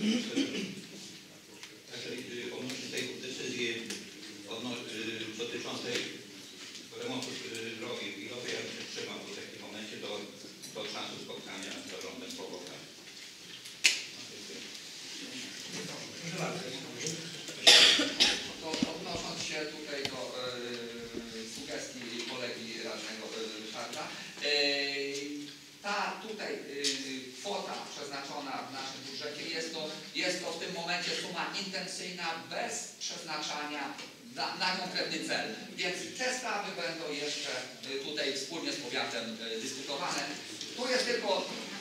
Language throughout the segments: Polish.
Thank you. Przeznaczania na, na konkretny cel. Więc te sprawy będą jeszcze e, tutaj wspólnie z powiatem e, dyskutowane. Tu jest tylko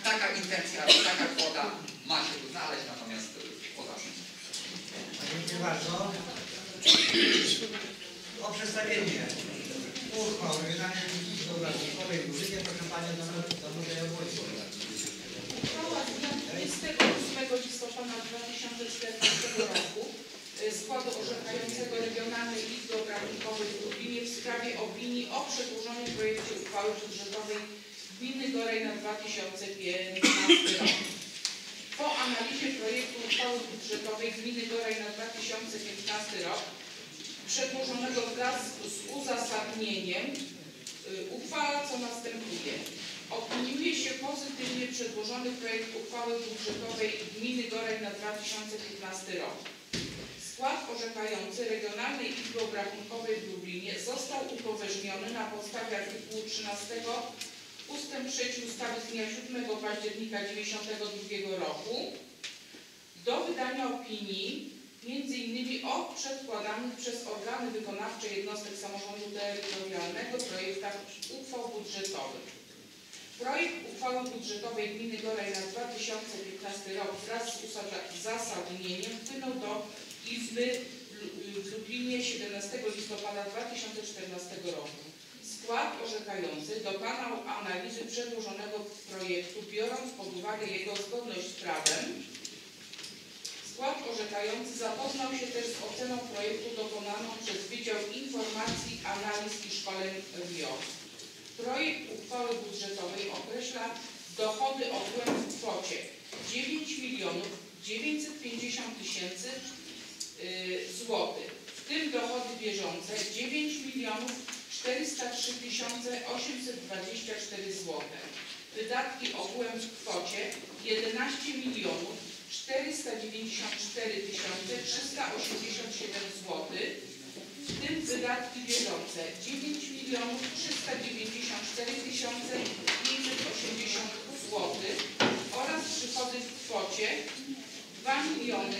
taka intencja, taka kwota ma się tu znaleźć, natomiast poza tym. Dziękuję bardzo. O przedstawienie uchwał Regionalnej Polityki Geograficznej w Użycie proszę Panią Danutę Jabłońską. Uchwała z dnia 28 listopada 2014 roku y, składu orzekającego Regionalnej Izby Obrachunkowej w Lublinie w sprawie opinii o przedłużonym projekcie uchwały budżetowej Gminy Gorej na 2015 rok. Po analizie projektu uchwały budżetowej Gminy Gorej na 2015 rok przedłożonego wraz z uzasadnieniem y, uchwala co następuje. Opiniuje się pozytywnie przedłożony projekt uchwały budżetowej Gminy Gorej na 2015 rok. Skład orzekający Regionalnej Izby Obrachunkowej w Lublinie został upoważniony na podstawie artykułu 13 ustęp 3 ustawy z dnia 7 października 1992 roku do wydania opinii innymi o przedkładanych przez organy wykonawcze jednostek samorządu terytorialnego projektach uchwał budżetowych. Projekt uchwały budżetowej Gminy Gorej na 2015 rok wraz z uzasadnieniem wpłynął do Izby w Lublinie 17 listopada 2014 roku. Skład orzekający dokonał analizy przedłożonego projektu, biorąc pod uwagę jego zgodność z prawem. Skład orzekający zapoznał się też z oceną projektu dokonaną przez Wydział Informacji, Analiz i Szkoleń RIO. Projekt uchwały budżetowej określa dochody ogółem w kwocie 9 milionów 950 tysięcy y, złotych, w tym dochody bieżące 9 milionów 403 tysiące 824 złote. Wydatki ogółem w kwocie 11 milionów 494 tysiące 387 złotych, w tym wydatki bieżące 9 milionów 394 tysiące 580 zł oraz przychody w kwocie 2 miliony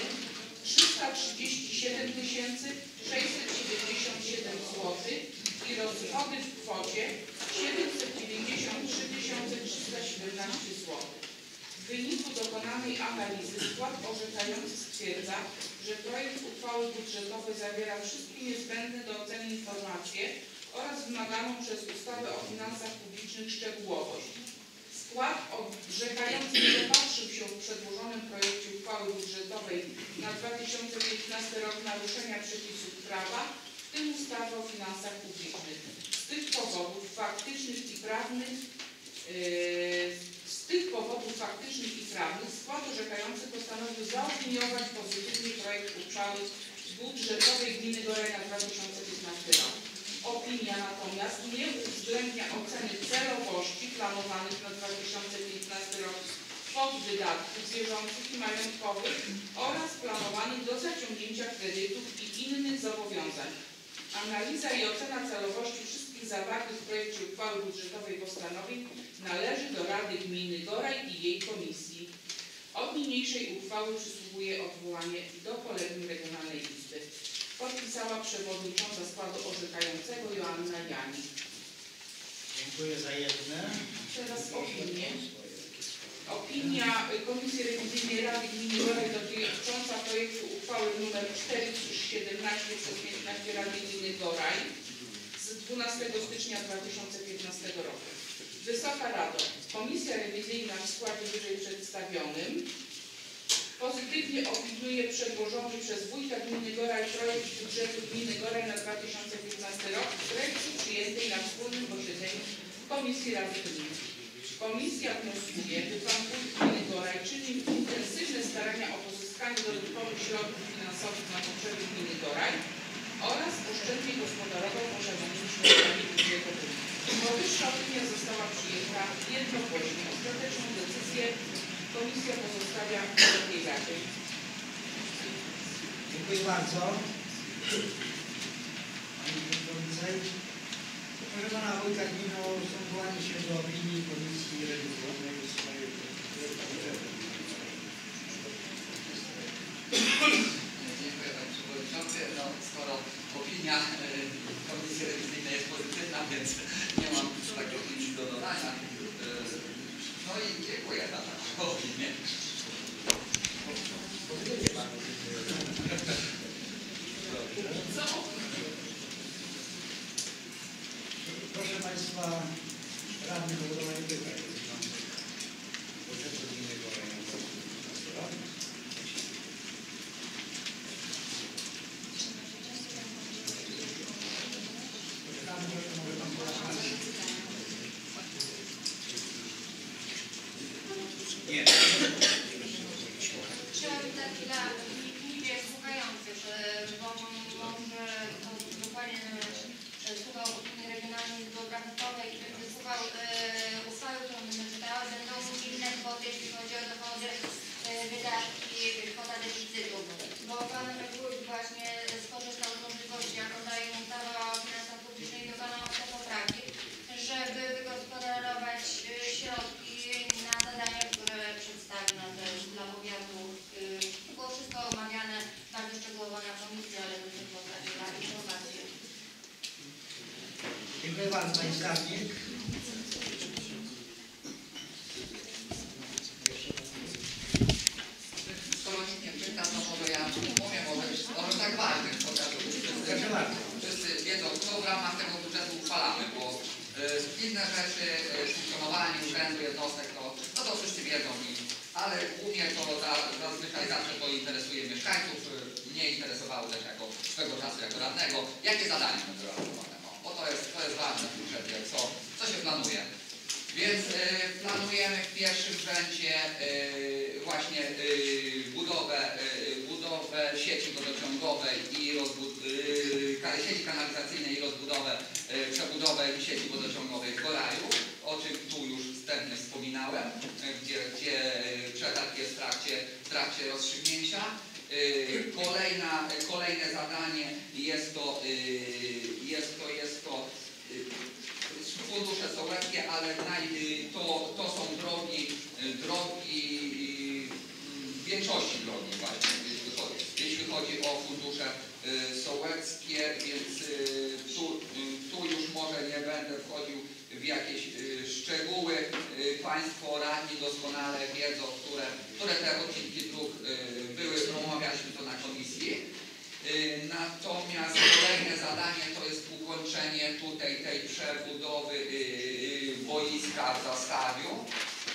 337 tysięcy 677 zł i rozchody w kwocie 793 tysiące 317 zł. W wyniku dokonanej analizy skład orzekający stwierdza, że projekt uchwały budżetowej zawiera wszystkie niezbędne do oceny informacje oraz wymaganą przez ustawę o finansach publicznych szczegółowość. Skład orzekający nie dopatrzył się w przedłożonym projekcie uchwały budżetowej na 2015 rok naruszenia przepisów prawa, w tym ustawy o finansach publicznych. Z tych powodów faktycznych i prawnych yy, z tych powodów faktycznych i prawnych skład orzekający postanowił zaopiniować pozytywnie projekt uchwały budżetowej Gminy Gorej na 2015 rok. Opinia natomiast nie uwzględnia oceny celowości planowanych na 2015 rok kwot wydatków bieżących i majątkowych oraz planowanych do zaciągnięcia kredytów i innych zobowiązań. Analiza i ocena celowości wszystkich zawartych w projekcie uchwały budżetowej postanowień należy do Rady Gminy Goraj i jej komisji. Od niniejszej uchwały przysługuje odwołanie do Kolegium Regionalnej Izby. Podpisała przewodnicząca składu orzekającego Joanna Janik. Dziękuję za jedne. Teraz opinie. Opinia Komisji Rewizyjnej Rady Gminy Goraj dotycząca projektu uchwały nr 417 przez 15 Rady Gminy Goraj z 12 stycznia 2015 roku. Wysoka Rado, Komisja Rewizyjna w składzie wyżej przedstawionym pozytywnie opiniuje przedłożony przez Wójta Gminy Goraj projekt budżetu Gminy Goraj na 2015 rok w treści przyjętej na wspólnym posiedzeniu Komisji Rady Gminy. Komisja wnioskuje, by Pan Wójt Gminy Goraj czynił intensywne starania o pozyskanie dodatkowych środków finansowych na potrzeby gminy Goraj oraz oszczędnie gospodarował posiadanymi środkami budżetu gminy. Powyższa opinia została przyjęta jednogłośnie. Ostateczną decyzję komisja pozostawia Wysokiej Radzie. Dziękuję bardzo. Pani Przewodniczącej. Proszę Pana Wójta Gminy o ustosunkowanie się do opinii Komisji Rewizyjnej w sprawie. Dziękuję Panie Przewodniczący. No, skoro opinia e, Komisji Rewizyjnej jest pozytywna, więc nie mam takiego nic do dodania. E, No i dziękuję za taką opinię. Pozytywnie Pan. Co Proszę Państwa, radnych o zadanie pytań dotyczących budżetu gminy Goraj na 2015 rok. Poczekamy, proszę, może Pan porozmawiać. Nie. Chciałabym tak dla niewątpliwie słuchających, że bo może to dokładnie e, słuchał opinii regionalnej izby obrachunkowej i wysłuchał e, uchwały, którą będę czytała, będą inne kwoty, jeśli chodzi o dochody, e, wydatki, kwota deficytu. Bo Pan Wójt właśnie skorzystał z możliwości, jaką daje mu ustawa o finansach publicznych i dokonał te poprawki, żeby wygospodarować e, środki na zadania, które przedstawił nam też dla powiatu. Y, Było wszystko omawiane bardzo szczegółowo na komisji, ale to tylko tak dla informacji. Pani Skarbnik. Skoro nie pyta, to może ja powiem o rzecz, o ważnych, wszyscy, wiedzą, co w ramach tego budżetu uchwalamy, bo y, inne rzeczy, y, funkcjonowanie urzędu, jednostek, to, no to wszyscy wiedzą, i, ale głównie to za, zazwyczaj zawsze to interesuje mieszkańców, mnie interesowało też jako swego czasu jako radnego, jakie zadania no, bo to jest, to jest ważne w budżecie, co, co się planuje. Więc y, planujemy w pierwszym rzędzie y, właśnie y, budowę, y, budowę sieci wodociągowej i y, sieci kanalizacyjnej i rozbudowę, y, przebudowę sieci wodociągowej w Goraju, o czym tu już wstępnie wspominałem, gdzie, gdzie przetarg jest w trakcie, w trakcie rozstrzygnięcia. Kolejna, kolejne zadanie jest to, jest to, jest to y, fundusze sołeckie, ale naj, y, to, to są drogi, y, drogi y, w większości drogi właśnie, jeśli chodzi, jeśli chodzi o fundusze y, sołeckie, więc y, tu, y, tu już może nie będę wchodził w jakieś y, szczegóły. Y, Państwo radni doskonale wiedzą, które, które te odcinki dróg y, były, omawialiśmy to na komisji. Y, Natomiast kolejne zadanie to jest ukończenie tutaj tej przebudowy y, y, boiska w Zastawiu.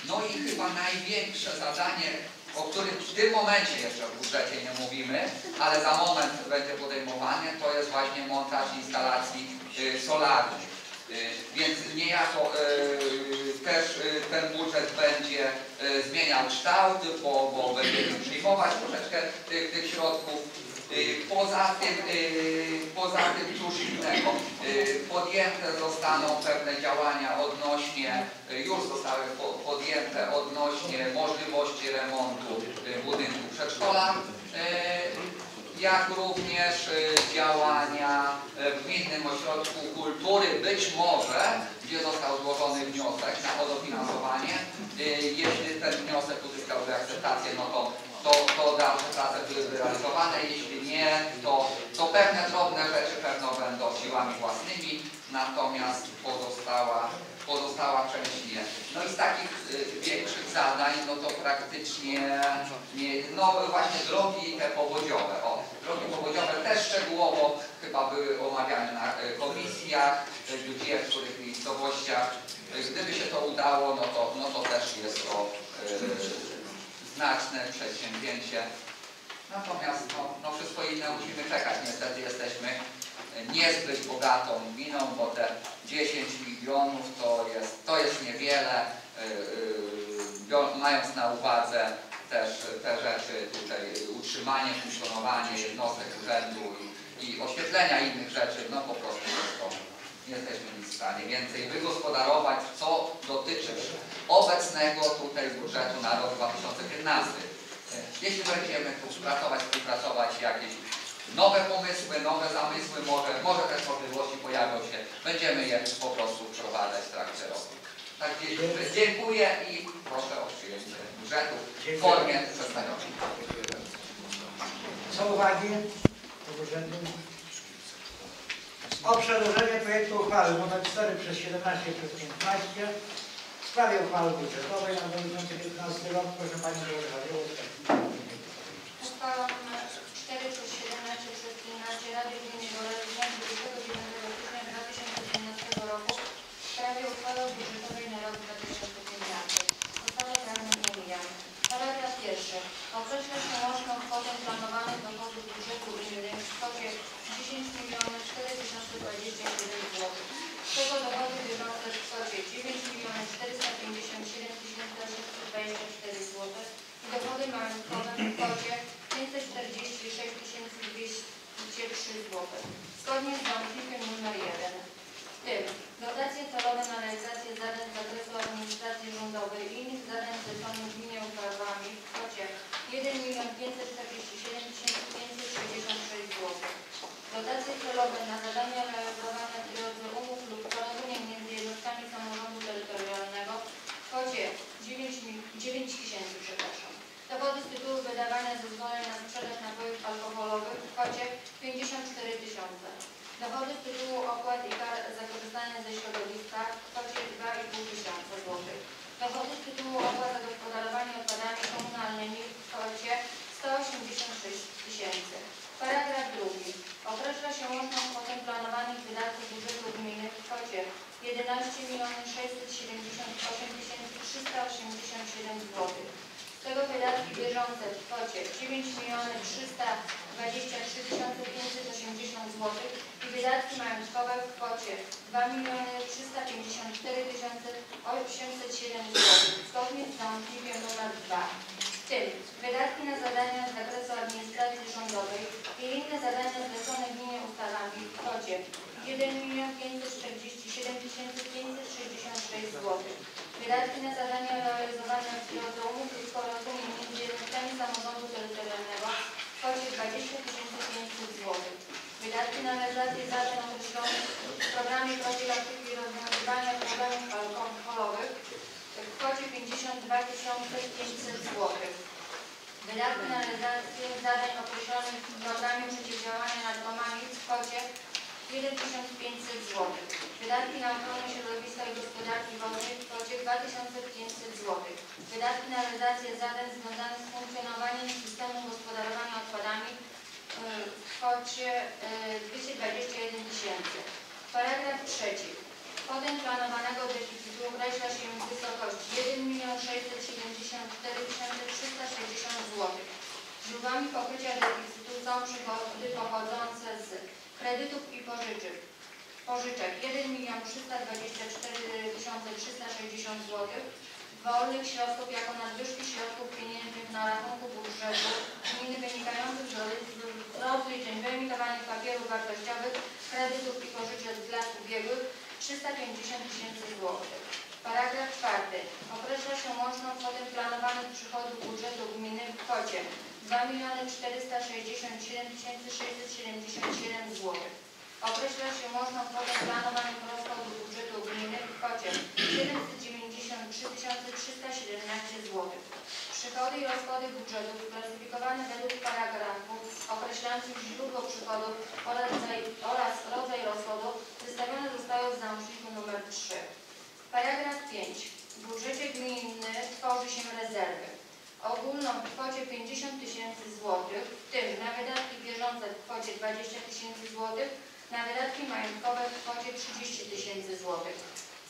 No i chyba największe zadanie, o którym w tym momencie jeszcze w budżecie nie mówimy, ale za moment będzie podejmowane, to jest właśnie montaż instalacji y, solarnych. Y, Więc niejako y, też y, ten budżet będzie zmieniał kształt, bo, bo będziemy przyjmować troszeczkę tych, tych środków. Y, Poza tym, y, poza tym cóż innego, y, podjęte zostaną pewne działania odnośnie, już zostały po- podjęte odnośnie możliwości remontu budynku przedszkola, jak również działania Gminnym Ośrodku Kultury, być może, gdzie został złożony wniosek na dofinansowanie. Y, Jeśli ten wniosek uzyskałby akceptację, no to, to, to dalsze prace byłyby realizowane. Jeśli nie, to, to pewne drobne rzeczy pewno będą siłami własnymi, natomiast pozostała, pozostała część nie. No i z takich y, większych zadań, no to praktycznie, nie, no właśnie drogi te powodziowe, o, drogi powodziowe też szczegółowo chyba były omawiane na y, komisjach, y, gdzie, w których miejscowościach. Y, Gdyby się to udało, no to, no to też jest to znaczne przedsięwzięcie. Natomiast no, no wszystko inne musimy czekać. Niestety jesteśmy niezbyt bogatą gminą, bo te 10 milionów to jest, to jest niewiele, mając na uwadze też te rzeczy tutaj utrzymanie, funkcjonowanie jednostek urzędu i, oświetlenia innych rzeczy, no po prostu nie jesteśmy nic w stanie więcej wygospodarować, co dotyczy obecnego tutaj budżetu na rok 2015. Jeśli będziemy współpracować, współpracować jakieś nowe pomysły, nowe zamysły, może, może te możliwości pojawią się, będziemy je po prostu wprowadzać w trakcie roku. Tak, dzie- dziękuję i proszę o przyjęcie budżetu w formie przedstawionej. Są uwagi do budżetu? O przedłożenie projektu uchwały nr 4 przez 17 przez 15 w sprawie uchwały budżetowej na 2015 rok. Proszę Panią Dorotę Uchwała nr 4 przez 17 przez 15 Rady Gminy Golew z dnia 29 stycznia 2015 roku w sprawie uchwały budżetowej na rok 2015. Uchwała prawna nie omijamy. Paragraf pierwszy. Określa się łączną kwotę planowanych dochodów budżetu gminy w kwocie 10 milionów 4027 zł. Z tego dochody bieżące w kwocie 9 milionów 457 824 zł i dochody majątkowe w kwocie 546 203 zł. Zgodnie z załącznikiem nr 1. W tym dotacje celowe na realizację zadań z zakresu administracji rządowej i innych zadań zleconych gminie uchwałami w kwocie 1 547 566 zł. Dotacje celowe na zadania realizowane w drodze umów lub porozumień między jednostkami samorządu terytorialnego w kwocie 9, mil- 9 tysięcy, przepraszam. Dochody z tytułu wydawania zezwoleń na sprzedaż napojów alkoholowych w kwocie 54 tysiące. Dochody z tytułu opłat i kar za korzystanie ze środowiska w kwocie 2,5 tysiąca złotych. Dochody z tytułu opłat za gospodarowanie odpadami komunalnymi w kwocie 186 tysięcy. Paragraf drugi. Określa się łączną kwotę planowanych wydatków budżetu gminy w kwocie 11 678 387 zł. Z tego wydatki bieżące w kwocie 9 323 580 zł i wydatki majątkowe w kwocie 2 354 807 zł. Zgodnie z załącznikiem nr 2. W tym wydatki na zadania z zakresu administracji rządowej i inne zadania zlecone gminie ustawami w kwocie 1 547 566 zł. Wydatki na zadania realizowane w drodze umów lub porozumień między jednostkami samorządu terytorialnego w kwocie 20 500 zł. Wydatki na realizację zadań określonych w programie profilaktyki i rozwiązywania problemów alkoholowych w kwocie 52 500 zł. Wydatki na realizację zadań określonych w programie przeciwdziałania narkomanii w kwocie 1500 zł. Wydatki na ochronę środowiska i gospodarki wodnej w kwocie 2500 zł. Wydatki na realizację zadań związanych z funkcjonowaniem systemu gospodarowania odpadami yy, w kwocie yy, 221 tysięcy. Paragraf trzeci. Kwotę planowanego deficytu określa się w wysokości 1 674 360 zł. Źródłami pokrycia deficytu są przychody pochodzące z kredytów i pożyczek. Pożyczek 1 324 360 zł, wolnych środków jako nadwyżki środków pieniężnych na rachunku budżetu gminy wynikających z rozliczeń wyemitowanych papierów wartościowych, kredytów i pożyczek z lat ubiegłych 350 tysięcy złotych. Paragraf czwarty. Określa się łączną kwotę planowanych przychodów budżetu gminy w kwocie 2 467 677 zł. Określa się łączną kwotę planowanych rozchodów budżetu gminy w kwocie 793 317 zł. Przychody i rozchody budżetu wyklasyfikowane według paragrafu określających źródło przychodów oraz rodzaj, oraz rodzaj rozchodów wystawione zostały w załączniku nr 3. Paragraf 5. W budżecie gminy tworzy się rezerwy. Ogólną w kwocie 50 tysięcy złotych, w tym na wydatki bieżące w kwocie 20 tysięcy złotych, na wydatki majątkowe w kwocie 30 tysięcy złotych,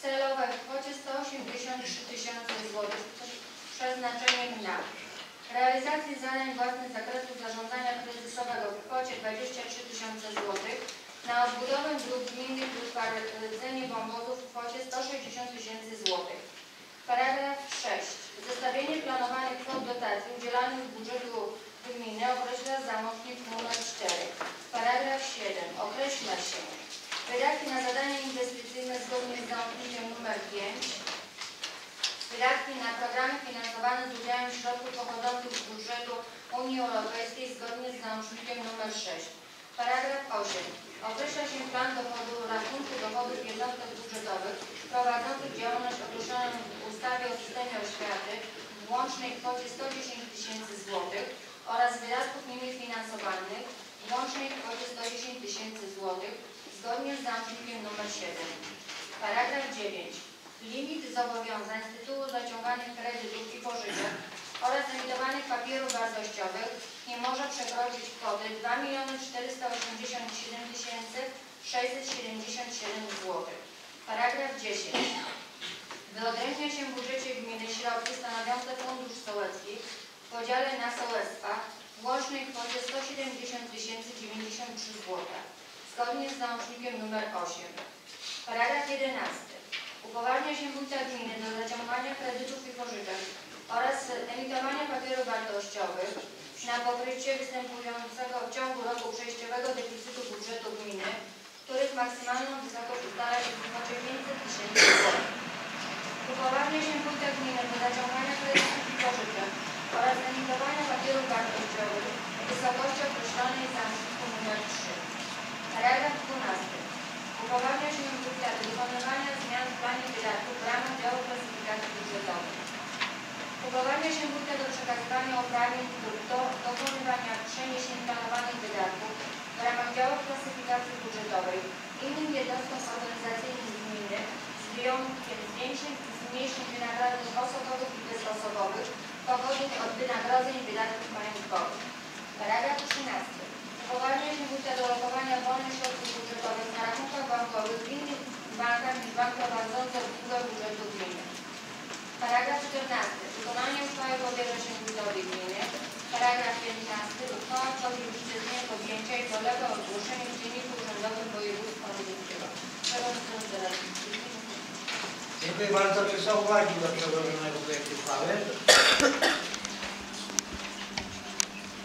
celowe w kwocie 183 tysiące złotych z przeznaczeniem na realizację zadań własnych zakresu zarządzania kryzysowego w kwocie 23 tysiące złotych, na odbudowę dróg gminnych lub paradzenie wąwozów w kwocie 160 tysięcy złotych. Paragraf 6. Zestawienie planowanych kwot dotacji udzielanych z budżetu gminy określa załącznik nr 4. Paragraf 7. Określa się wydatki na zadania inwestycyjne zgodnie z załącznikiem nr 5, wydatki na programy finansowane z udziałem środków pochodzących z budżetu Unii Europejskiej zgodnie z załącznikiem nr 6. Paragraf 8. Określa się plan dochodu rachunku dochodów jednostek budżetowych prowadzących działalność określoną w ustawie o systemie oświaty w łącznej kwocie 110 tysięcy złotych oraz wydatków nimi finansowanych w łącznej kwocie 110 tysięcy złotych zgodnie z załącznikiem nr 7. Paragraf 9. Limit zobowiązań z tytułu zaciąganych kredytów i pożyczek oraz emitowanych papierów wartościowych nie może przekroczyć kwoty 2 487 677 zł. Paragraf 10. Wyodrębnia się w budżecie gminy środki stanowiące fundusz sołecki w podziale na sołectwa w łącznej kwocie 170 093 zł. Zgodnie z załącznikiem nr 8. Paragraf 11. Upoważnia się wójta gminy do zaciągania kredytów i pożyczek oraz emitowania papierów wartościowych na pokrycie występującego w ciągu roku przejściowego deficytu budżetu gminy, których maksymalną wysokość ustala się w kwocie 500 tysięcy złotych. Upoważnia się wójta gminy do zaciągania kredytów i pożyczek oraz emitowania papierów wartościowych w wysokości określonej załączniku nr 3. Paragraf 12. Upoważnia się wójta do dokonywania zmian w planie wydatków w ramach działu klasyfikacji budżetowej. Upoważnia się wójta do przekazywania uprawnień lub do dokonywania przeniesień planowanych wydatków w ramach działów klasyfikacji budżetowej innym jednostkom organizacyjnym gminy z wyjątkiem zwiększeń i zmniejszeń wynagrodzeń osobowych i bezosobowych pochodnych od wynagrodzeń wydatków majątkowych. Paragraf 13. Upoważnia się wójta do lokowania wolnych środków budżetowych na rachunkach bankowych w innych bankach niż bank prowadzący obsługę budżetu gminy. Paragraf 14. Wykonanie uchwały powierza się wójtowi gminy. Paragraf 15. Uchwała dniem podjęcia i polega ogłoszeniu w Dzienniku Urzędowym Województwa Mazowieckiego. Przewodniczący Rady. Dziękuję bardzo. Czy są uwagi do przedłożonego projektu uchwały?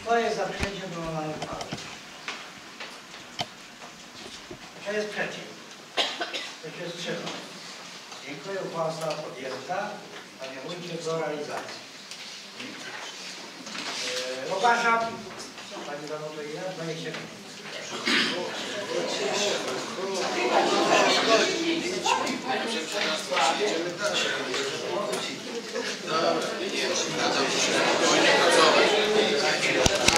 Kto jest za przyjęciem proponowanej uchwały? Kto jest przeciw? Kto się wstrzymał? Dziękuję. Uchwała została podjęta. Panie Wójcie, do realizacji. Eee, Ogłaszam. Pani zanotuje ile? 20 minut. Dobra, nie, nie, zgadzam się. Powinien pracować.